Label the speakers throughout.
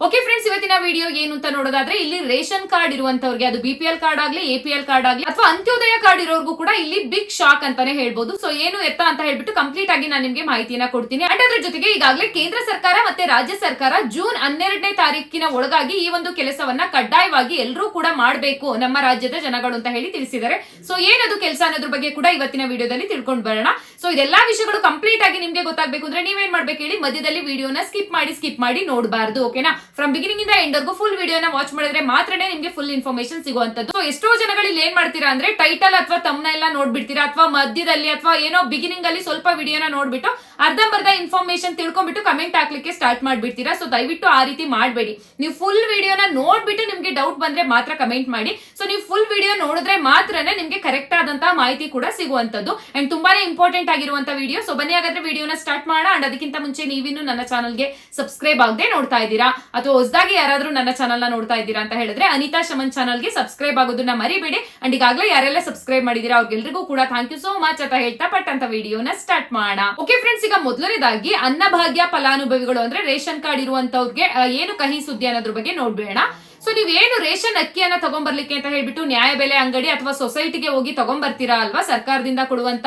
Speaker 1: Okay friends ಇವತ್ತಿನ video ಏನು ಅಂತ ನೋಡೋದಾದ್ರೆ, ಇಲ್ಲಿ ರೇಷನ್ ಕಾರ್ಡ್ ಇರುವಂತವ್ರಿಗೆ ಅದು ಬಿ ಪಿ ಎಲ್ ಕಾರ್ಡ್ ಆಗ್ಲಿ ಎ ಪಿ ಎಲ್ ಕಾರ್ಡ್ ಆಗ್ಲಿ, ಅಥವಾ ಅಂತ್ಯೋದಯ ಕಾರ್ಡ್ ಇರೋರ್ಗೂ ಕೂಡ ಇಲ್ಲಿ ಬಿಗ್ ಶಾಕ್ ಅಂತಾನೆ ಹೇಳ್ಬೋದು. ಸೊ ಏನು ಎತ್ತ ಅಂತ ಹೇಳ್ಬಿಟ್ಟು ಕಂಪ್ಲೀಟ್ ಆಗಿ ನಾನು ನಿಮಗೆ ಮಾಹಿತಿಯನ್ನ ಕೊಡ್ತೀನಿ. ಅಂಡ್ ಅದ್ರ ಜೊತೆಗೆ ಈಗಾಗಲೇ ಕೇಂದ್ರ ಸರ್ಕಾರ ಮತ್ತೆ ರಾಜ್ಯ ಸರ್ಕಾರ ಜೂನ್ ಹನ್ನೆರಡನೇ ತಾರೀಕಿನ ಒಳಗಾಗಿ ಈ ಒಂದು ಕೆಲಸವನ್ನ ಕಡ್ಡಾಯವಾಗಿ ಎಲ್ಲರೂ ಕೂಡ ಮಾಡಬೇಕು ನಮ್ಮ ರಾಜ್ಯದ ಜನಗಳು ಅಂತ ಹೇಳಿ ತಿಳಿಸಿದ್ದಾರೆ. ಸೊ ಏನದು ಕೆಲಸ ಅನ್ನೋದ್ರ ಬಗ್ಗೆ ಕೂಡ ಇವತ್ತಿನ ವಿಡಿಯೋದಲ್ಲಿ ತಿಳ್ಕೊಂಡು ಬರೋಣ. ಸೊ ಇದೆಲ್ಲಾ ವಿಷಯಗಳು ಕಂಪ್ಲೀಟ್ ಆಗಿ ನಿಮ್ಗೆ ಗೊತ್ತಾಗಬೇಕು ಅಂದ್ರೆ ನೀವೇನ್ ಮಾಡ್ಬೇಕು ಹೇಳಿ ಮಧ್ಯದಲ್ಲಿ ವಿಡಿಯೋನ ಸ್ಕಿಪ್ ಮಾಡಿ ಸ್ಕಿಪ್ ಮಾಡಿ ನೋಡಬಾರ್ದು ಓಕೆನಾ ಫ್ರಮ್ ಬಿಗಿನಿಂಗ್ ಇಂದ ಎಂಡ್ ವರ್ಗು ಫುಲ್ ವಿಡಿಯೋನ ವಾಚ್ ಮಾಡಿದ್ರೆ ಮಾತ್ರನೇ ನಿಮಗೆ ಫುಲ್ ಇನ್ಫಾರ್ಮೇಶನ್ ಸಿಗುವಂತದ್ದು ಎಷ್ಟೋ ಜನಗಳು ಇಲ್ಲಿ ಏನ್ ಮಾಡ್ತೀರಾ ಅಂದ್ರೆ ಟೈಟಲ್ ಅಥವಾ ತಮ್ನ ಎಲ್ಲ ನೋಡ್ಬಿಡ್ತೀರಾ, ಅಥವಾ ಮಧ್ಯದಲ್ಲಿ ಅಥವಾ ಏನೋ ಬಿಗಿನಿಂಗ್ ಅಲ್ಲಿ ಸ್ವಲ್ಪ ವಿಡಿಯೋನ ನೋಡ್ಬಿಟ್ಟು ಅರ್ಧಂಬರ್ಧ ಇನ್ಫಾರ್ಮೇಶನ್ ತಿಳ್ಕೊಂಡ್ಬಿಟ್ಟು ಕಮೆಂಟ್ ಹಾಕ್ಲಿಕ್ಕೆ ಸ್ಟಾರ್ಟ್ ಮಾಡ್ಬಿಡ್ತೀರಾ. ಸೊ ದಯವಿಟ್ಟು ಆ ರೀತಿ ಮಾಡಬೇಡಿ. ನೀವು ಫುಲ್ ವಿಡಿಯೋನ ನೋಡ್ಬಿಟ್ಟು ನಿಮ್ಗೆ ಡೌಟ್ ಬಂದ್ರೆ ಮಾತ್ರ ಕಮೆಂಟ್ ಮಾಡಿ. ಸೊ ನೀವು ಫುಲ್ ವಿಡಿಯೋ ನೋಡಿದ್ರೆ ಮಾತ್ರನೇ ನಿಮಗೆ ಕರೆಕ್ಟ್ ಆದಂತಹ ಮಾಹಿತಿ ಕೂಡ ಸಿಗುವಂತದ್ದು ಅಂಡ್ ತುಂಬಾನೇ ಇಂಪಾರ್ಟೆಂಟ್ ಆಗಿರುವಂತಹ ವಿಡಿಯೋ ಸೊ ಬನ್ನಿ ಹಾಗಾದ್ರೆ ವಿಡಿಯೋನ ಸ್ಟಾರ್ಟ್ ಮಾಡೋಣ. ಅಂಡ್ ಅದಕ್ಕಿಂತ ಮುಂಚೆ ನೀವಿನ್ನು ನನ್ನ ಚಾನಲ್ಗೆ ಸಬ್ಸ್ಕ್ರೈಬ್ ಆಗದೆ ನೋಡ್ತಾ ಇದ್ದೀರಾ? ಅಥವಾ ಹೊಸದಾಗಿ ಯಾರಾದ್ರೂ ನನ್ನ ಚಾನಲ್ನ ನೋಡ್ತಾ ಇದ್ದೀರಾ ಅಂತ ಹೇಳಿದ್ರೆ ಅನಿತಾ ಶಮನ್ ಚಾನಲ್ಗೆ ಸಬ್ಸ್ಕ್ರೈಬ್ ಆಗೋದನ್ನ ಮರಿಬೇಡಿ. ಅಂಡ್ ಈಗಾಗಲೇ ಯಾರೆಲ್ಲ ಸಬ್ಸ್ಕ್ರೈಬ್ ಮಾಡಿದೀರಾ ಅವ್ರಿಗೆಲ್ರಿಗೂ ಕೂಡ ಥ್ಯಾಂಕ್ ಯು ಸೋ ಮಚ್ ಅಂತ ಹೇಳ್ತಾ ಪಟ್ ಅಂತ ವಿಡಿಯೋನ ಸ್ಟಾರ್ಟ್ ಮಾಡೋಣ. ಓಕೆ ಫ್ರೆಂಡ್ಸ್ ಈಗ ಮೊದಲನೇದಾಗಿ ಅನ್ನಭಾಗ್ಯ ಫಲಾನುಭವಿಗಳು ಅಂದ್ರೆ ರೇಷನ್ ಕಾರ್ಡ್ ಇರುವಂತವ್ರಿಗೆ ಏನು ಕಹಿ ಸುದ್ದಿ ಅನ್ನೋದ್ರ ಬಗ್ಗೆ ನೋಡ್ಬೇಡ. ಸೊ ನೀವೇನು ರೇಷನ್ ಅಕ್ಕಿಯನ್ನ ತಗೊಂಡ್ಬರ್ಲಿಕ್ಕೆ ಅಂತ ಹೇಳ್ಬಿಟ್ಟು ನ್ಯಾಯಬೆಲೆ ಅಂಗಡಿ ಅಥವಾ ಸೊಸೈಟಿಗೆ ಹೋಗಿ ತಗೊಂಡ್ಬರ್ತೀರಾ ಅಲ್ವಾ ಸರ್ಕಾರದಿಂದ ಕೊಡುವಂತ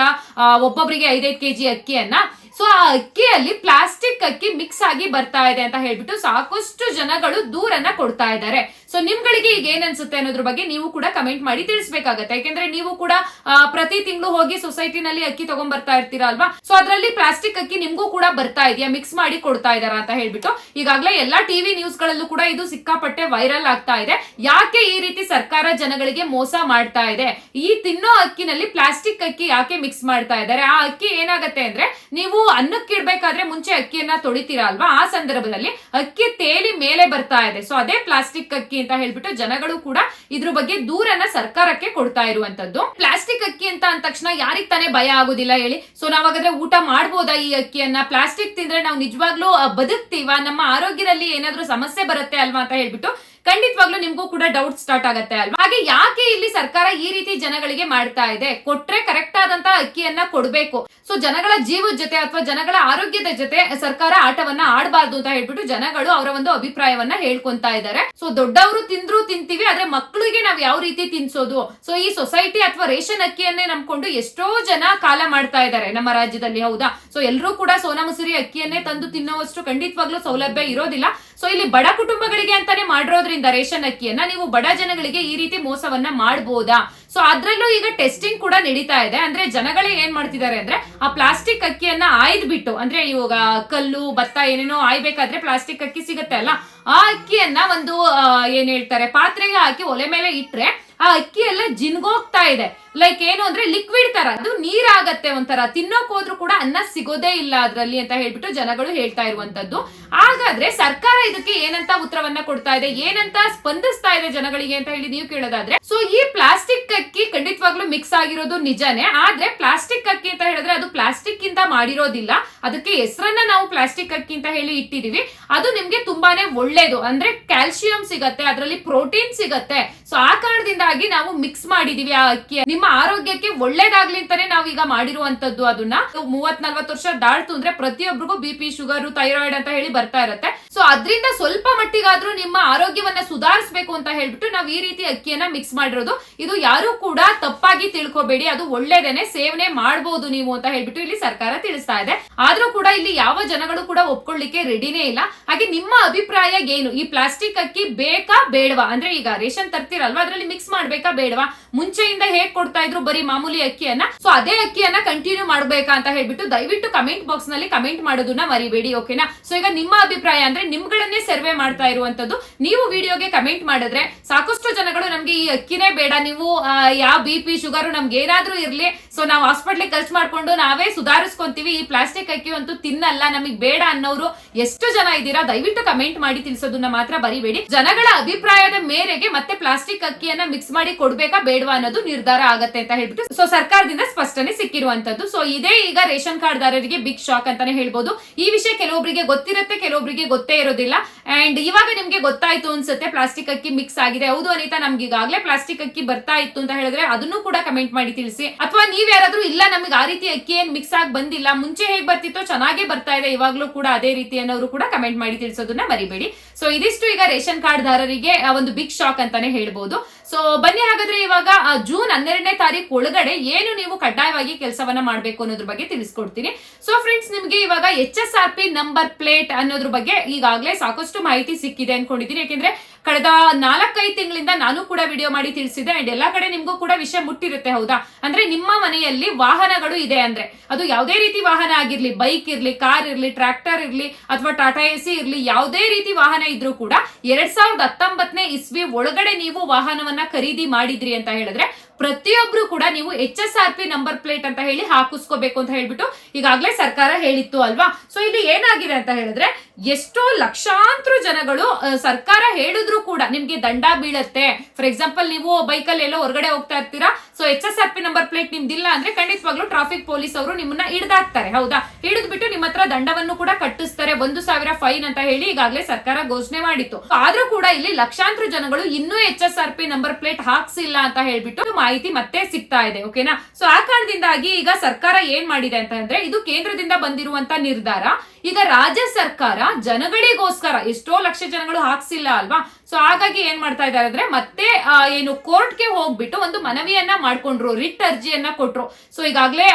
Speaker 1: ಒಬ್ಬೊಬ್ಬರಿಗೆ ಐದೈದು ಕೆಜಿ ಅಕ್ಕಿಯನ್ನ? ಸೊ ಆ ಅಕ್ಕಿಯಲ್ಲಿ ಪ್ಲಾಸ್ಟಿಕ್ ಅಕ್ಕಿ ಮಿಕ್ಸ್ ಆಗಿ ಬರ್ತಾ ಇದೆ ಅಂತ ಹೇಳ್ಬಿಟ್ಟು ಸಾಕಷ್ಟು ಜನಗಳು ದೂರನ್ನ ಕೊಡ್ತಾ ಇದ್ದಾರೆ. ಸೊ ನಿಮ್ಗಳಿಗೆ ಈಗ ಏನ್ ಅನ್ಸುತ್ತೆ ಅನ್ನೋದ್ರ ಬಗ್ಗೆ ನೀವು ಕೂಡ ಕಮೆಂಟ್ ಮಾಡಿ ತಿಳಿಸ್ಬೇಕಾಗತ್ತೆ. ಯಾಕೆಂದ್ರೆ ನೀವು ಕೂಡ ಪ್ರತಿ ತಿಂಗಳು ಹೋಗಿ ಸೊಸೈಟಿನಲ್ಲಿ ಅಕ್ಕಿ ತಗೊಂಡ್ ಬರ್ತಾ ಇರ್ತೀರಾ ಅಲ್ವಾ? ಸೊ ಅದರಲ್ಲಿ ಪ್ಲಾಸ್ಟಿಕ್ ಅಕ್ಕಿ ನಿಮ್ಗೂ ಕೂಡ ಬರ್ತಾ ಇದೆಯಾ? ಮಿಕ್ಸ್ ಮಾಡಿ ಕೊಡ್ತಾ ಇದಾರ ಅಂತ ಹೇಳ್ಬಿಟ್ಟು ಈಗಾಗಲೇ ಎಲ್ಲಾ ಟಿವಿ ನ್ಯೂಸ್ ಗಳಲ್ಲೂ ಕೂಡ ಇದು ಸಿಕ್ಕಾಪಟ್ಟೆ ವೈರಲ್ ಆಗ್ತಾ ಇದೆ. ಯಾಕೆ ಈ ರೀತಿ ಸರ್ಕಾರ ಜನಗಳಿಗೆ ಮೋಸ ಮಾಡ್ತಾ ಇದೆ? ಈ ತಿನ್ನೋ ಅಕ್ಕಿನಲ್ಲಿ ಪ್ಲಾಸ್ಟಿಕ್ ಅಕ್ಕಿ ಯಾಕೆ ಮಿಕ್ಸ್ ಮಾಡ್ತಾ ಇದ್ದಾರೆ? ಆ ಅಕ್ಕಿ ಏನಾಗತ್ತೆ ಅಂದ್ರೆ, ನೀವು ಅನ್ನಕ್ಕೆ ಇಡ್ಬೇಕಾದ್ರೆ ಮುಂಚೆ ಅಕ್ಕಿಯನ್ನ ತೊಳಿತೀರಾ ಅಲ್ವಾ? ಆ ಸಂದರ್ಭದಲ್ಲಿ ಅಕ್ಕಿ ತೇಲಿ ಮೇಲೆ ಬರ್ತಾ ಇದೆ. ಸೊ ಅದೇ ಪ್ಲಾಸ್ಟಿಕ್ ಅಕ್ಕಿ ಅಂತ ಹೇಳ್ಬಿಟ್ಟು ಜನಗಳು ಕೂಡ ಇದ್ರ ಬಗ್ಗೆ ದೂರನ್ನ ಸರ್ಕಾರಕ್ಕೆ ಕೊಡ್ತಾ ಇರುವಂತದ್ದು. ಪ್ಲಾಸ್ಟಿಕ್ ಅಕ್ಕಿ ಅಂತ ಅಂದ ತಕ್ಷಣ ಯಾರಿಗ್ ತಾನೇ ಭಯ ಆಗುದಿಲ್ಲ ಹೇಳಿ? ಸೊ ನಾವಾಗಾದ್ರೆ ಊಟ ಮಾಡ್ಬೋದಾ ಈ ಅಕ್ಕಿಯನ್ನ? ಪ್ಲಾಸ್ಟಿಕ್ ತಿಂದ್ರೆ ನಾವು ನಿಜವಾಗ್ಲೂ ಬದುಕ್ತೀವಾ? ನಮ್ಮ ಆರೋಗ್ಯದಲ್ಲಿ ಏನಾದ್ರೂ ಸಮಸ್ಯೆ ಬರುತ್ತೆ ಅಲ್ವಾ ಅಂತ ಹೇಳ್ಬಿಟ್ಟು ಖಂಡಿತವಾಗ್ಲೂ ನಿಮ್ಗೂ ಕೂಡ ಡೌಟ್ ಸ್ಟಾರ್ಟ್ ಆಗುತ್ತೆ ಅಲ್ವಾ? ಹಾಗೆ ಯಾಕೆ ಇಲ್ಲಿ ಸರ್ಕಾರ ಈ ರೀತಿ ಜನಗಳಿಗೆ ಮಾಡ್ತಾ ಇದೆ? ಕೊಟ್ರೆ ಕರೆಕ್ಟ್ ಆದಂತ ಅಕ್ಕಿಯನ್ನ ಕೊಡ್ಬೇಕು. ಸೊ ಜನಗಳ ಜೀವದ ಜೊತೆ ಅಥವಾ ಜನಗಳ ಆರೋಗ್ಯದ ಜೊತೆ ಸರ್ಕಾರ ಆಟವನ್ನ ಆಡಬಾರ್ದು ಅಂತ ಹೇಳ್ಬಿಟ್ಟು ಜನಗಳು ಅವರ ಒಂದು ಅಭಿಪ್ರಾಯವನ್ನ ಹೇಳ್ಕೊಂತಾ ಇದ್ದಾರೆ. ಸೊ ದೊಡ್ಡವರು ತಿಂದ್ರು ತಿಂತೀವಿ, ಆದ್ರೆ ಮಕ್ಕಳಿಗೆ ನಾವ್ ಯಾವ ರೀತಿ ತಿನ್ಸೋದು? ಸೊ ಈ ಸೊಸೈಟಿ ಅಥವಾ ರೇಷನ್ ಅಕ್ಕಿಯನ್ನೇ ನಂಬ್ಕೊಂಡು ಎಷ್ಟೋ ಜನ ಕಾಲ ಮಾಡ್ತಾ ಇದ್ದಾರೆ ನಮ್ಮ ರಾಜ್ಯದಲ್ಲಿ, ಹೌದಾ? ಸೊ ಎಲ್ಲರೂ ಕೂಡ ಸೋನಾ ಮಸೂರಿ ಅಕ್ಕಿಯನ್ನೇ ತಂದು ತಿನ್ನುವಷ್ಟು ಖಂಡಿತವಾಗ್ಲೂ ಸೌಲಭ್ಯ ಇರೋದಿಲ್ಲ. ಸೊ ಇಲ್ಲಿ ಬಡ ಕುಟುಂಬಗಳಿಗೆ ಅಂತಾನೆ ಮಾಡಿರೋದ್ರಿಂದ ರೇಷನ್ ಅಕ್ಕಿಯನ್ನ ನೀವು ಬಡ ಜನಗಳಿಗೆ ಈ ರೀತಿ ಮೋಸವನ್ನ ಮಾಡಬಹುದಾ ಸೊ ಅದ್ರಲ್ಲೂ ಈಗ ಟೆಸ್ಟಿಂಗ್ ಕೂಡ ನಡೀತಾ ಇದೆ. ಅಂದ್ರೆ ಜನಗಳೇ ಏನ್ ಮಾಡ್ತಿದ್ದಾರೆ ಅಂದ್ರೆ ಆ ಪ್ಲಾಸ್ಟಿಕ್ ಅಕ್ಕಿಯನ್ನ ಆಯ್ದ್ ಬಿಟ್ಟು ಅಂದ್ರೆ ಇವಾಗ ಕಲ್ಲು, ಭತ್ತ ಏನೇನೋ ಆಯ್ಬೇಕಾದ್ರೆ ಪ್ಲಾಸ್ಟಿಕ್ ಅಕ್ಕಿ ಸಿಗುತ್ತೆ ಅಲ್ಲ? ಆ ಅಕ್ಕಿಯನ್ನ ಒಂದು ಏನ್ ಹೇಳ್ತಾರೆ, ಪಾತ್ರೆಗೆ ಹಾಕಿ ಒಲೆ ಮೇಲೆ ಇಟ್ರೆ ಆ ಅಕ್ಕಿ ಎಲ್ಲ ಜಿನ್ಗೋಗ್ತಾ ಇದೆ. ಲೈಕ್ ಏನು ಅಂದ್ರೆ ಲಿಕ್ವಿಡ್ ತರ, ಅದು ನೀರಾಗತ್ತೆ ಒಂಥರ. ತಿನ್ನೋಕ್ ಹೋದ್ರು ಕೂಡ ಅನ್ನ ಸಿಗೋದೇ ಇಲ್ಲ ಅದ್ರಲ್ಲಿ ಅಂತ ಹೇಳ್ಬಿಟ್ಟು ಜನಗಳು ಹೇಳ್ತಾ ಇರುವಂತದ್ದು ಹಾಗಾದ್ರೆ ಸರ್ಕಾರ ಇದಕ್ಕೆ ಏನಂತ ಉತ್ತರವನ್ನ ಕೊಡ್ತಾ ಇದೆ? ಏನಂತ ಸ್ಪಂದಿಸ್ತಾ ಇದೆ ಜನಗಳಿಗೆ ಅಂತ ಹೇಳಿ ನೀವು ಕೇಳೋದಾದ್ರೆ ಸೊ ಈ ಪ್ಲಾಸ್ಟಿಕ್ ಅಕ್ಕಿ ಖಂಡಿತವಾಗ್ಲೂ ಮಿಕ್ಸ್ ಆಗಿರೋದು ನಿಜಾನೇ, ಆದ್ರೆ ಪ್ಲಾಸ್ಟಿಕ್ ಅಕ್ಕಿ ಅಂತ ಹೇಳಿದ್ರೆ ಅದು ಪ್ಲಾಸ್ಟಿಕ್ ಇಂದ ಮಾಡಿರೋದಿಲ್ಲ. ಅದಕ್ಕೆ ಹೆಸರನ್ನ ನಾವು ಪ್ಲಾಸ್ಟಿಕ್ ಅಕ್ಕಿ ಅಂತ ಹೇಳಿ ಇಟ್ಟಿದೀವಿ. ಅದು ನಿಮ್ಗೆ ತುಂಬಾನೇ ಒಳ್ಳೇದು. ಅಂದ್ರೆ ಕ್ಯಾಲ್ಸಿಯಂ ಸಿಗತ್ತೆ, ಅದರಲ್ಲಿ ಪ್ರೋಟೀನ್ ಸಿಗತ್ತೆ. ಸೊ ಆ ಕಾರಣದಿಂದಾಗಿ ನಾವು ಮಿಕ್ಸ್ ಮಾಡಿದೀವಿ ಆ ಅಕ್ಕಿ ನಿಮ್ಮ ಆರೋಗ್ಯಕ್ಕೆ ಒಳ್ಳೇದಾಗ್ಲಿ ಅಂತಾನೆ ನಾವೀಗ ಮಾಡಿರುವಂತದ್ದು ಅದನ್ನ. ಮೂವತ್ ನಲ್ವತ್ ವರ್ಷ ದಾಳ್ತು ಅಂದ್ರೆ ಪ್ರತಿಯೊಬ್ಬರಿಗೂ ಬಿ ಪಿ ಶುಗರ್ ಥೈರಾಯ್ಡ್ ಅಂತ ಹೇಳಿ ಬರ್ತಾ ಇರತ್ತೆ. ಸೊ ಅದರಿಂದ ಸ್ವಲ್ಪ ಮಟ್ಟಿಗಾದ್ರೂ ನಿಮ್ಮ ಆರೋಗ್ಯವನ್ನ ಸುಧಾರಿಸಬೇಕು ಅಂತ ಹೇಳ್ಬಿಟ್ಟು ನಾವು ಈ ರೀತಿ ಅಕ್ಕಿಯನ್ನ ಮಿಕ್ಸ್ ಮಾಡಿರೋದು. ಇದು ಯಾರು ಕೂಡ ತಪ್ಪಾಗಿ ತಿಳ್ಕೊಬೇಡಿ, ಅದು ಒಳ್ಳೇದೇನೆ, ಸೇವನೆ ಮಾಡಬಹುದು ನೀವು ಅಂತ ಹೇಳ್ಬಿಟ್ಟು ಇಲ್ಲಿ ಸರ್ಕಾರ ತಿಳಿಸ್ತಾ ಇದೆ. ಆದ್ರೂ ಕೂಡ ಇಲ್ಲಿ ಯಾವ ಜನಗಳು ಕೂಡ ಒಪ್ಕೊಳ್ಳಿಕ್ಕೆ ರೆಡಿನೇ ಇಲ್ಲ. ಹಾಗೆ ನಿಮ್ಮ ಅಭಿಪ್ರಾಯ ಏನು? ಈ ಪ್ಲಾಸ್ಟಿಕ್ ಅಕ್ಕಿ ಬೇಕಾ ಬೇಡವಾ? ಅಂದ್ರೆ ಈಗ ರೇಷನ್ ತರ್ತೀರಲ್ವಾ? ಅದ್ರಲ್ಲಿ ಮಿಕ್ಸ್ ಮಾಡ್ಬೇಕಾ ಬೇಡವಾ? ಮುಂಚೆಯಿಂದ ಹೇಗ್ ಕೊಡ್ತಾ ಇದ್ರು ಬರೀ ಮಾಮೂಲಿ ಅಕ್ಕಿಯನ್ನ? ಸೊ ಅದೇ ಅಕ್ಕಿಯನ್ನ ಕಂಟಿನ್ಯೂ ಮಾಡ್ಬೇಕಾ ಅಂತ ಹೇಳ್ಬಿಟ್ಟು ದಯವಿಟ್ಟು ಕಮೆಂಟ್ ಬಾಕ್ಸ್ನಲ್ಲಿ ಕಮೆಂಟ್ ಮಾಡೋದನ್ನ ಮರಿಬೇಡಿ ಓಕೆನಾ ಸೊ ಈಗ ನಿಮ್ಮ ಅಭಿಪ್ರಾಯ ಅಂದ್ರೆ ನಿಮ್ಗಳನ್ನೇ ಸರ್ವೆ ಮಾಡ್ತಾ ಇರುವಂತದ್ದು. ನೀವು ವಿಡಿಯೋಗೆ ಕಮೆಂಟ್ ಮಾಡಿದ್ರೆ ಸಾಕಷ್ಟು ಜನಗಳು ನಮ್ಗೆ ಈ ಅಕ್ಕಿನೇ ಬೇಡ, ನೀವು ಯಾವ ಬಿ ಪಿ ಶುಗರ್ ನಮ್ಗೆ ಏನಾದ್ರೂ ಇರ್ಲಿ ಸೊ ನಾವು ಹಾಸ್ಪಿಟ್ಲಿಗೆ ಖರ್ಚು ಮಾಡ್ಕೊಂಡು ನಾವೇ ಸುಧಾರಿಸ್ಕೊಂತೀವಿ. ಈ ಪ್ಲಾಸ್ಟಿಕ್ ಅಕ್ಕಿ ಅಂತೂ ತಿನ್ನಲ್ಲ, ನಮಗೆ ಬೇಡ ಅನ್ನೋರು ಎಷ್ಟು ಜನ ಇದ್ದೀರಾ, ದಯವಿಟ್ಟು ಕಮೆಂಟ್ ಮಾಡಿ ತಿಳಿಸೋದನ್ನ ಮಾತ್ರ ಬರಿಬೇಡಿ. ಜನಗಳ ಅಭಿಪ್ರಾಯದ ಮೇರೆಗೆ ಮತ್ತೆ ಪ್ಲಾಸ್ಟಿಕ್ ಅಕ್ಕಿಯನ್ನ ಮಿಕ್ಸ್ ಮಾಡಿ ಕೊಡ್ಬೇಕಾ, ಬೇಡವಾ ಅನ್ನೋದು ನಿರ್ಧಾರ ಆಗತ್ತೆ ಅಂತ ಹೇಳ್ಬಿಟ್ಟು ಸೊ ಸರ್ಕಾರದಿಂದ ಸ್ಪಷ್ಟನೆ ಸಿಕ್ಕಿರುವಂತದ್ದು. ಸೊ ಇದೇ ಈಗ ರೇಷನ್ ಕಾರ್ಡ್ ದಾರರಿಗೆ ಬಿಗ್ ಶಾಕ್ ಅಂತಾನೆ ಹೇಳ್ಬೋದು. ಈ ವಿಷಯ ಕೆಲವೊಬ್ಬರಿಗೆ ಗೊತ್ತಿರುತ್ತೆ ಕೆಲವೊಬ್ಬರಿಗೆ ಗೊತ್ತೇ ಇರೋದಿಲ್ಲ. ಅಂಡ್ ಇವಾಗ ನಿಮ್ಗೆ ಗೊತ್ತಾಯ್ತು ಅನ್ಸುತ್ತೆ ಪ್ಲಾಸ್ಟಿಕ್ ಅಕ್ಕಿ ಮಿಕ್ಸ್ ಆಗಿದೆ. ಹೌದು ಅನಿತಾ ನಮ್ಗೆ ಈಗಾಗಲೇ ಪ್ಲಾಸ್ಟಿಕ್ ಅಕ್ಕಿ ಬರ್ತಾ ಇತ್ತು ಅಂತ ಹೇಳಿದ್ರೆ ಅದನ್ನು ಕೂಡ ಕಮೆಂಟ್ ಮಾಡಿ ತಿಳಿಸಿ. ಅಥವಾ ನೀವ್ ಯಾರಾದ್ರೂ ಇಲ್ಲ ನಮಗೆ ಆ ರೀತಿ ಅಕ್ಕಿ ಏನ್ ಮಿಕ್ಸ್ ಆಗಿ ಬಂದಿಲ್ಲ, ಮುಂಚೆ ಹೇಗ್ ಬರ್ತಿತ್ತೋ ಚೆನ್ನಾಗೇ ಬರ್ತಾ ಇದೆ, ಇವಾಗ್ಲೂ ಕೂಡ ಅದೇ ರೀತಿ ಅನ್ನೋರು ಕೂಡ ಕಮೆಂಟ್ ಮಾಡಿ ತಿಳಿಸೋದನ್ನ ಮರಿಬೇಡಿ. ಸೊ ಇದಿಷ್ಟು ಈಗ ರೇಷನ್ ಕಾರ್ಡ್ ದಾರರಿಗೆ ಒಂದು ಬಿಗ್ ಶಾಕ್ ಅಂತಾನೆ ಹೇಳ್ಬೋದು. ಸೊ ಬನ್ನಿ ಹಾಗಾದ್ರೆ ಇವಾಗ ಜೂನ್ ಹನ್ನೆರಡನೇ ತಾರೀಕು ಒಳಗಡೆ ಏನು ನೀವು ಕಡ್ಡಾಯವಾಗಿ ಕೆಲಸವನ್ನ ಮಾಡಬೇಕು ಅನ್ನೋದ್ರ ಬಗ್ಗೆ ತಿಳಿಸ್ಕೊಡ್ತೀನಿ. ಸೊ ಫ್ರೆಂಡ್ಸ್ ನಿಮ್ಗೆ ಇವಾಗ H S R P number plate ಅನ್ನೋದ್ರ ಬಗ್ಗೆ ಈಗಾಗಲೇ ಸಾಕಷ್ಟು ಮಾಹಿತಿ ಸಿಕ್ಕಿದೆ ಅನ್ಕೊಂಡಿದ್ದೀನಿ. ಯಾಕೆಂದ್ರೆ ಕಳೆದ ನಾಲ್ಕೈದು ತಿಂಗಳಿಂದ ನಾನು ಕೂಡ ವಿಡಿಯೋ ಮಾಡಿ ತಿಳಿಸಿದೆ ಅಂಡ್ ಎಲ್ಲಾ ಕಡೆ ನಿಮ್ಗೂ ಕೂಡ ವಿಷಯ ಮುಟ್ಟಿರುತ್ತೆ, ಹೌದಾ? ಅಂದ್ರೆ ನಿಮ್ಮ ಮನೆಯಲ್ಲಿ ವಾಹನಗಳು ಇದೆ ಅಂದ್ರೆ, ಅದು ಯಾವುದೇ ರೀತಿ ವಾಹನ ಆಗಿರ್ಲಿ ಬೈಕ್ ಇರ್ಲಿ ಕಾರ್ ಇರ್ಲಿ ಟ್ರ್ಯಾಕ್ಟರ್ ಇರ್ಲಿ, ಅಥವಾ ಟಾಟಾ ಎಸಿ ಇರ್ಲಿ, ಯಾವುದೇ ರೀತಿ ವಾಹನ ಇದ್ರೂ ಕೂಡ ಎರಡ್ ಸಾವಿರದ ಹತ್ತೊಂಬತ್ತನೇ ಇಸ್ವಿ ಒಳಗಡೆ ನೀವು ವಾಹನವನ್ನ ಖರೀದಿ ಮಾಡಿದ್ರಿ ಅಂತ ಹೇಳಿದ್ರೆ ಪ್ರತಿಯೊಬ್ರು ಕೂಡ ನೀವು H S R P number plate ಅಂತ ಹೇಳಿ ಹಾಕಿಸ್ಕೋಬೇಕು ಅಂತ ಹೇಳ್ಬಿಟ್ಟು ಈಗಾಗಲೇ ಸರ್ಕಾರ ಹೇಳಿತ್ತು ಅಲ್ವಾ? ಸೊ ಇಲ್ಲಿ ಏನಾಗಿದೆ ಅಂತ ಹೇಳಿದ್ರೆ ಎಷ್ಟೋ ಲಕ್ಷಾಂತರ ಜನಗಳು ಸರ್ಕಾರ ಹೇಳಿದ್ರು ಕೂಡ ನಿಮ್ಗೆ ದಂಡ ಬೀಳತ್ತೆ. ಫಾರ್ ಎಕ್ಸಾಂಪಲ್ ನೀವು ಬೈಕಲ್ಲಿ ಎಲ್ಲೋ ಹೊರಗಡೆ ಹೋಗ್ತಾ ಇರ್ತೀರಾ so H S R P number plate ನಿಮ್ದಿಲ್ಲ ಅಂದ್ರೆ ಖಂಡಿತವಾಗ್ಲೂ ಟ್ರಾಫಿಕ್ ಪೊಲೀಸ್ ಅವರು ನಿಮ್ಮನ್ನ ಹಿಡ್ದಾಕ್ತಾರೆ, ಹೌದಾ? ಹಿಡಿದ್ಬಿಟ್ಟು ನಿಮ್ಮ ಹತ್ರ ದಂಡವನ್ನು ಕೂಡ ಕಟ್ಟಿಸ್ತಾರೆ. ಒಂದು ಸಾವಿರ ಫೈನ್ ಅಂತ ಹೇಳಿ ಈಗಾಗಲೇ ಸರ್ಕಾರ ಘೋಷಣೆ ಮಾಡಿತ್ತು. ಆದ್ರೂ ಕೂಡ ಇಲ್ಲಿ ಲಕ್ಷಾಂತರ ಜನಗಳು ಇನ್ನೂ H S R P number plate ಹಾಕ್ಸಿಲ್ಲ ಅಂತ ಹೇಳ್ಬಿಟ್ಟು ಮಾಹಿತಿ ಮತ್ತೆ ಸಿಗ್ತಾ ಇದೆ ಓಕೆನಾ ಸೊ ಆ ಕಾರಣದಿಂದಾಗಿ ಈಗ ಸರ್ಕಾರ ಏನ್ ಮಾಡಿದೆ ಅಂತ ಅಂದ್ರೆ ಇದು ಕೇಂದ್ರದಿಂದ ಬಂದಿರುವಂತ ನಿರ್ಧಾರ. ಈಗ ರಾಜ್ಯ ಸರ್ಕಾರ ಜನಗಳಿಗೋಸ್ಕರ ಎಷ್ಟೋ ಲಕ್ಷ ಜನಗಳು ಹಾಕ್ಸಿಲ್ಲ ಅಲ್ವಾ? ಸೊ ಹಾಗಾಗಿ ಏನ್ ಮಾಡ್ತಾ ಇದ್ದಾರೆ ಅಂದ್ರೆ ಮತ್ತೆ ಏನು ಏನು ಕೋರ್ಟ್ಗೆ ಹೋಗ್ಬಿಟ್ಟು ಒಂದು ಮನವಿಯನ್ನ ಮಾಡ್ಕೊಂಡ್ರು ರಿಟ್ ಅರ್ಜಿಯನ್ನ ಕೊಟ್ರು. ಸೊ ಈಗಾಗಲೇ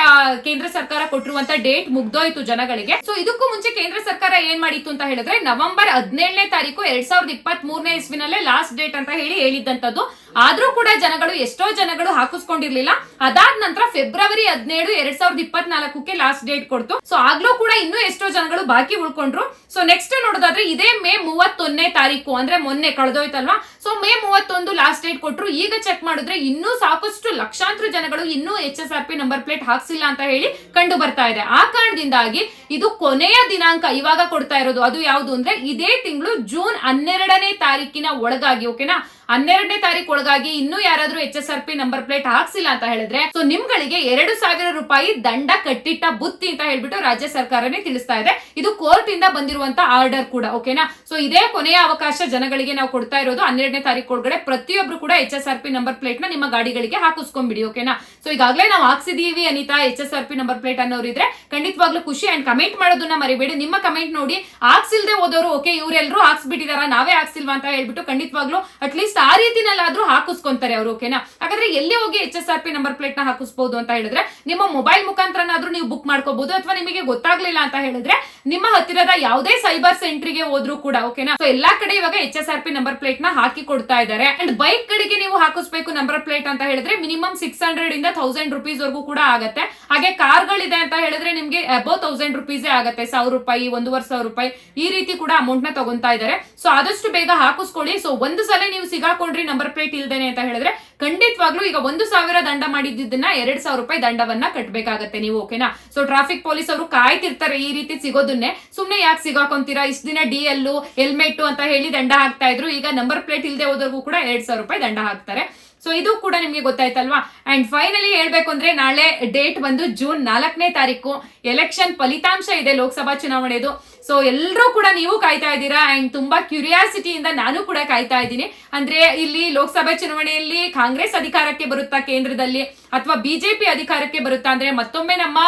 Speaker 1: ಕೇಂದ್ರ ಸರ್ಕಾರ ಕೊಟ್ಟಿರುವಂತ ಡೇಟ್ ಮುಗ್ದೋಯ್ತು ಜನಗಳಿಗೆ. ಸೊ ಇದಕ್ಕೂ ಮುಂಚೆ ಕೇಂದ್ರ ಸರ್ಕಾರ ಏನ್ ಮಾಡಿತ್ತು ಅಂತ ಹೇಳಿದ್ರೆ ನವೆಂಬರ್ ಹದಿನೇಳನೇ ತಾರೀಕು ಎರಡ್ ಸಾವಿರದ ಇಪ್ಪತ್ತ್ ಮೂರನೇ ಇಸ್ವಿನಲ್ಲೇ ಲಾಸ್ಟ್ ಡೇಟ್ ಅಂತ ಹೇಳಿ ಹೇಳಿದ್ದಂತದ್ದು ಆದ್ರೂ ಕೂಡ ಜನಗಳು ಎಷ್ಟೋ ಜನಗಳು ಹಾಕಿಸ್ಕೊಂಡಿರ್ಲಿಲ್ಲ. ಅದಾದ ನಂತರ ಫೆಬ್ರವರಿ ಹದಿನೇಳು, ಎರಡ್ ಸಾವಿರದ ಇಪ್ಪತ್ನಾಲ್ಕಕ್ಕೆ ಲಾಸ್ಟ್ ಡೇಟ್ ಕೊಡ್ತು. ಸೊ ಆಗ್ಲೂ ಕೂಡ ಇನ್ನೂ ಎಷ್ಟೋ ಜನಗಳು ಬಾಕಿ ಉಳ್ಕೊಂಡ್ರು. ಸೊ ನೆಕ್ಸ್ಟ್ ನೋಡೋದಾದ್ರೆ ಇದೇ ಮೇ ಮೂವತ್ತೊಂದನೇ ತಾರೀಕು, ಅಂದ್ರೆ ಮೊನ್ನೆ ಕಳೆದೋಯ್ತಲ್ವಾ? ಸೊ ಮೇ ಮೂವತ್ತೊಂದು ಲಾಸ್ಟ್ ಡೇಟ್ ಕೊಟ್ಟರು ಈಗ ಚೆಕ್ ಮಾಡಿದ್ರೆ ಇನ್ನೂ ಸಾಕಷ್ಟು ಲಕ್ಷಾಂತರ ಜನಗಳು ಇನ್ನೂ H S R P number plate ಹಾಕ್ಸಿಲ್ಲ ಅಂತ ಹೇಳಿ ಕಂಡು ಬರ್ತಾ ಇದೆ. ಆ ಕಾರಣದಿಂದಾಗಿ ಇದು ಕೊನೆಯ ದಿನಾಂಕ ಇವಾಗ ಕೊಡ್ತಾ ಇರೋದು. ಅದು ಯಾವುದು ಅಂದ್ರೆ ಇದೇ ತಿಂಗಳು ಜೂನ್ ಹನ್ನೆರಡನೇ ತಾರೀಕಿನ ಒಳಗಾಗಿ ಓಕೆನಾ ಹನ್ನೆರಡನೇ ತಾರೀಕು ಒಳಗಾಗಿ ಇನ್ನೂ ಯಾರಾದ್ರೂ H S R P number plate ಹಾಕ್ಸಿಲ್ಲ ಅಂತ ಹೇಳಿದ್ರೆ ಸೊ ನಿಮ್ಗಳಿಗೆ ಎರಡು ಸಾವಿರ ರೂಪಾಯಿ ದಂಡ ಕಟ್ಟಿಟ್ಟ ಬುತ್ತಿ ಅಂತ ಹೇಳ್ಬಿಟ್ಟು ರಾಜ್ಯ ಸರ್ಕಾರನೇ ತಿಳಿಸ್ತಾ ಇದೆ. ಇದು ಕೋರ್ಟ್ ಇಂದ ಬಂದಿರುವಂತ ಆರ್ಡರ್ ಕೂಡ ಓಕೆನಾ ಸೊ ಇದೇ ಕೊನೆಯ ಅವಕಾಶ ಜನಗಳಿಗೆ ನಾವು ಕೊಡ್ತಾ ಇರೋದು ಹನ್ನೆರಡನೇ ತಾರೀಕು ಒಳಗಡೆ ಪ್ರತಿಯೊಬ್ರು ಕೂಡ H S R P number ಪ್ಲೇಟ್ನ ನಿಮ್ಮ ಗಾಡಿಗಳಿಗೆ ಹಾಕಿಸ್ಕೊಂಡ್ಬಿಡಿ ಓಕೆನಾ ಸೊ ಈಗಾಗಲೇ ನಾವು ಹಾಕ್ಸಿದೀವಿ Anita H S R P number plate ಅನ್ನೋರು ಇದ್ರೆ ಖಂಡಿತವಾಗ್ಲೂ ಖುಷಿ ಅಂಡ್ ಕಮೆಂಟ್ ಮಾಡೋದನ್ನ ಮರಿಬೇಡಿ. ನಿಮ್ಮ ಕಮೆಂಟ್ ನೋಡಿ, ಹಾಕ್ಸಿಲ್ದೆ ಹೋದವರು ಓಕೆ ಇವರೆಲ್ಲರೂ ಹಾಕ್ಸ್ಬಿಟ್ಟಿದಾರ? ನಾವೇ ಹಾಕ್ಸಿಲ್ವಾ ಅಂತ ಹೇಳ್ಬಿಟ್ಟು ಖಂಡಿತವಾಗ್ಲೂ ಅಟ್ಲೀಸ್ಟ್ ಆ ರೀತಿನಲ್ಲಾದ್ರೂ ಹಾಕಿಸ್ಕೊಂತಾರೆ ಅವರು ಓಕೆನಾ ಹಾಗಾದ್ರೆ ಎಲ್ಲಿ ಹೋಗಿ H S R P number ಪ್ಲೇಟ್ನ ಹಾಕಿಸ್ಬೋದು ಅಂತ ಹೇಳಿದ್ರೆ, ನಿಮ್ಮ ಮೊಬೈಲ್ ಮುಖಾಂತರನಾದ್ರೂ ನೀವು ಬುಕ್ ಮಾಡ್ಕೋಬಹುದು ಅಥವಾ ನಿಮಗೆ ಗೊತ್ತಾಗ್ಲಿಲ್ಲ ಅಂತ ಹೇಳಿದ್ರೆ, ನಿಮ್ಮ ಹತ್ತಿರದ ಯಾವುದೇ ಸೈಬರ್ ಸೆಂಟ್ರಿಗೆ ಹೋದ್ರು ಕೂಡ ಓಕೆನಾ ಸೊ ಎಲ್ಲಾ ಕಡೆ ಇವಾಗ H S R P number ಪ್ಲೇಟ್ನ ಹಾಕಿ ಕೊಡ್ತಾ ಇದ್ದಾರೆ. ಅಂಡ್ ಬೈಕ್ ಗಳಿಗೆ ನೀವು ಹಾಕಿಸ್ಬೇಕು ನಂಬರ್ ಪ್ಲೇಟ್ ಅಂತ ಹೇಳಿದ್ರೆ ಮಿನಿಮಮ್ ಸಿಕ್ಸ್ ಹಂಡ್ರೆಡ್ ಇಂದ ಥೌಸಂಡ್ ರುಪೀಸ್ ವರ್ಗೂ ಕೂಡ ಆಗುತ್ತೆ. ಹಾಗೆ ಕಾರ್ ಗಳಿದೆ ಅಂತ ಹೇಳಿದ್ರೆ ನಿಮ್ಗೆ ಅಬೌವ್ ಥೌಸಂಡ್ ರುಪೀಸ್ ಆಗುತ್ತೆ. ಸಾವಿರ ರೂಪಾಯಿ, ಒಂದೂವರೆ ಸಾವಿರ ರೂಪಾಯಿ ಈ ರೀತಿ ಕೂಡ ಅಮೌಂಟ್ನ ತಗೊಂತಾ ಇದ್ದಾರೆ. ಸೊ ಆದಷ್ಟು ಬೇಗ ಹಾಕಿಸ್ಕೊಳ್ಳಿ. ಸೊ ಒಂದು ಸಲ ನೀವು ಸಿಗಾಕೊಂಡ್ರಿ ನಂಬರ್ ಪ್ಲೇಟ್ ಇಲ್ದೇನೆ ಅಂತ ಹೇಳಿದ್ರೆ ಖಂಡಿತವಾಗ್ಲೂ ಈಗ ಒಂದು ಸಾವಿರ ದಂಡ ಮಾಡಿದ್ದನ್ನ ಎರಡ್ ಸಾವಿರ ರೂಪಾಯಿ ದಂಡವನ್ನ ಕಟ್ಬೇಕಾಗತ್ತೆ ನೀವು, ಓಕೆನಾ? ಸೊ ಟ್ರಾಫಿಕ್ ಪೊಲೀಸ್ ಅವರು ಕಾಯ್ತಿರ್ತಾರೆ ಈ ರೀತಿ ಸಿಗೋದನ್ನೇ. ಸುಮ್ನೆ ಯಾಕೆ ಸಿಗಾಕೊಂತೀರಾ? ಇಷ್ಟ ದಿನ ಡಿ ಎಲ್ ಹೆಲ್ಮೆಟ್ ಅಂತ ಹೇಳಿ ದಂಡ ಹಾಕ್ತಾ ಇದ್ರು. ಈಗ ನಂಬರ್ ಪ್ಲೇಟ್ ಇಲ್ಲದೆ ಹೋದವ್ರಿಗೂ ಕೂಡ ಎರಡ್ ಸಾವಿರ ರೂಪಾಯಿ ದಂಡ ಹಾಕ್ತಾರೆ. ಸೊ ಇದು ಕೂಡ ನಿಮ್ಗೆ ಗೊತ್ತಾಯ್ತಲ್ವಾ? ಅಂಡ್ ಫೈನಲಿ ಹೇಳ್ಬೇಕು ಅಂದ್ರೆ ನಾಳೆ ಡೇಟ್ ಬಂದು ಜೂನ್ ನಾಲ್ಕನೇ ತಾರೀಕು. ಎಲೆಕ್ಷನ್ ಫಲಿತಾಂಶ ಇದೆ ಲೋಕಸಭಾ ಚುನಾವಣೆದು. ಸೊ ಎಲ್ಲರೂ ಕೂಡ ನೀವು ಕಾಯ್ತಾ ಇದ್ದೀರಾ? ಅಂಡ್ ತುಂಬಾ ಕ್ಯೂರಿಯಾಸಿಟಿಯಿಂದ ನಾನು ಕೂಡ ಕಾಯ್ತಾ ಇದ್ದೀನಿ. ಅಂದ್ರೆ ಇಲ್ಲಿ ಲೋಕಸಭಾ ಚುನಾವಣೆಯಲ್ಲಿ ಕಾಂಗ್ರೆಸ್ ಅಧಿಕಾರಕ್ಕೆ ಬರುತ್ತಾ ಕೇಂದ್ರದಲ್ಲಿ? ಅಥವಾ ಬಿಜೆಪಿ ಅಧಿಕಾರಕ್ಕೆ ಬರುತ್ತಾ? ಅಂದ್ರೆ ಮತ್ತೊಮ್ಮೆ ನಮ್ಮ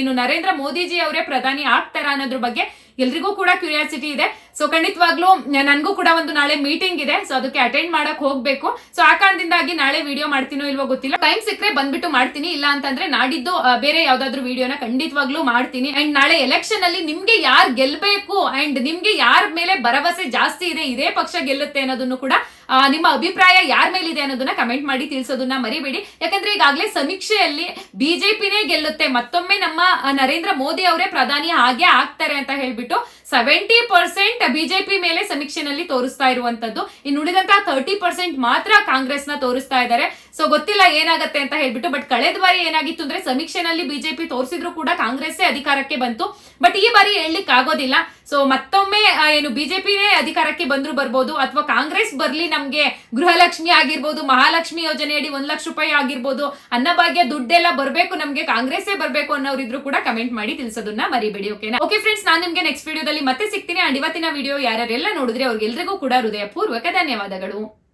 Speaker 1: ಏನು ನರೇಂದ್ರ ಮೋದಿಜಿ ಅವರೇ ಪ್ರಧಾನಿ ಆಗ್ತಾರ ಅನ್ನೋದ್ರ ಬಗ್ಗೆ ಎಲ್ರಿಗೂ ಕೂಡ ಕ್ಯೂರಿಯಾಸಿಟಿ ಇದೆ. ಸೊ ಖಂಡಿತವಾಗ್ಲೂ ನನಗೂ ಕೂಡ ಒಂದು ನಾಳೆ ಮೀಟಿಂಗ್ ಇದೆ. ಸೊ ಅದಕ್ಕೆ ಅಟೆಂಡ್ ಮಾಡಕ್ ಹೋಗ್ಬೇಕು. ಸೊ ಆ ಕಾರಣದಿಂದಾಗಿ ನಾಳೆ ವಿಡಿಯೋ ಮಾಡ್ತೀನೋ ಇಲ್ವೋ ಗೊತ್ತಿಲ್ಲ. ಟೈಮ್ ಸಿಕ್ಕರೆ ಬಂದ್ಬಿಟ್ಟು ಮಾಡ್ತೀನಿ. ಇಲ್ಲ ಅಂತಂದ್ರೆ ನಾಡಿದ್ದು ಬೇರೆ ಯಾವ್ದಾದ್ರು ವಿಡಿಯೋನ ಖಂಡಿತವಾಗ್ಲೂ ಮಾಡ್ತೀನಿ. ಅಂಡ್ ನಾಳೆ ಎಲೆಕ್ಷನ್ ಅಲ್ಲಿ ನಿಮ್ಗೆ ಯಾರು ಗೆಲ್ಬೇಕು? ಅಂಡ್ ನಿಮ್ಗೆ ಯಾರ ಮೇಲೆ ಭರವಸೆ ಜಾಸ್ತಿ ಇದೆ, ಇದೇ ಪಕ್ಷ ಗೆಲ್ಲುತ್ತೆ ಅನ್ನೋದನ್ನು ಕೂಡ ನಿಮ್ಮ ಅಭಿಪ್ರಾಯ ಯಾರ ಮೇಲಿದೆ ಅನ್ನೋದನ್ನ ಕಮೆಂಟ್ ಮಾಡಿ ತಿಳಿಸೋದನ್ನ ಮರಿಬೇಡಿ. ಯಾಕಂದ್ರೆ ಈಗಾಗಲೇ ಸಮೀಕ್ಷೆಯಲ್ಲಿ ಬಿಜೆಪಿನೇ ಗೆಲ್ಲುತ್ತೆ. ಮತ್ತೊಮ್ಮೆ ನಮ್ಮ ನರೇಂದ್ರ ಮೋದಿ ಅವರೇ ಪ್ರಧಾನಿ ಹಾಗೆ ಆಗ್ತಾರೆ ಅಂತ ಹೇಳ್ಬಿಟ್ಟು ಸೆವೆಂಟಿ ಪರ್ಸೆಂಟ್ ಬಿಜೆಪಿ ಮೇಲೆ ಸಮೀಕ್ಷೆನಲ್ಲಿ ತೋರಿಸ್ತಾ ಇರುವಂತದ್ದು. ಇನ್ನು ಉಳಿದಂತಹ ತರ್ಟಿ ಪರ್ಸೆಂಟ್ ಮಾತ್ರ ಕಾಂಗ್ರೆಸ್ನ ತೋರಿಸ್ತಾ ಇದ್ದಾರೆ. ಸೊ ಗೊತ್ತಿಲ್ಲ ಏನಾಗುತ್ತೆ ಅಂತ ಹೇಳ್ಬಿಟ್ಟು ಬಟ್ ಕಳೆದ ಬಾರಿ ಏನಾಗಿತ್ತು ಅಂದ್ರೆ ಸಮೀಕ್ಷೆನಲ್ಲಿ ಬಿಜೆಪಿ ತೋರಿಸಿದ್ರು ಕೂಡ ಕಾಂಗ್ರೆಸ್ಸೇ ಅಧಿಕಾರಕ್ಕೆ ಬಂತು. ಬಟ್ ಈ ಬಾರಿ ಹೇಳಲಿಕ್ಕೆ ಆಗೋದಿಲ್ಲ. ಸೊ ಮತ್ತೊಮ್ಮೆ ಏನು ಬಿಜೆಪಿನೇ ಅಧಿಕಾರಕ್ಕೆ ಬಂದ್ರು ಬರ್ಬೋದು, ಅಥವಾ ಕಾಂಗ್ರೆಸ್ ಬರ್ಲಿ ನಮ್ಗೆ ಗೃಹಲಕ್ಷ್ಮಿ ಆಗಿರ್ಬೋದು, ಮಹಾಲಕ್ಷ್ಮಿ ಯೋಜನೆಯಡಿ ಒಂದ್ ಲಕ್ಷ ರೂಪಾಯಿ ಆಗಿರ್ಬೋದು, ಅನ್ನಭಾಗ್ಯ ದುಡ್ಡೆಲ್ಲ ಬರ್ಬೇಕು, ನಮ್ಗೆ ಕಾಂಗ್ರೆಸ್ಸೇ ಬರ್ಬೇಕು ಅನ್ನೋರಿದ್ರು ಕೂಡ ಕಮೆಂಟ್ ಮಾಡಿ ತಿಳಿಸೋದನ್ನ ಮರಿಬೇಡಿ ಓಕೆನಾ ಓಕೆ ಫ್ರೆಂಡ್ಸ್ ನಾನು ನಿಮ್ಗೆ ನೆಕ್ಸ್ಟ್ ಮತ್ತೆ ಸಿಗ್ತೀನಿ. ಅಂಡ್ ಇವತ್ತಿನ ವಿಡಿಯೋ ಯಾರ್ಯಾರೆಲ್ಲ ನೋಡಿದ್ರೆ ಅವ್ರಿಗೆಲ್ರಿಗೂ ಕೂಡ ಹೃದಯಪೂರ್ವಕ ಧನ್ಯವಾದಗಳು.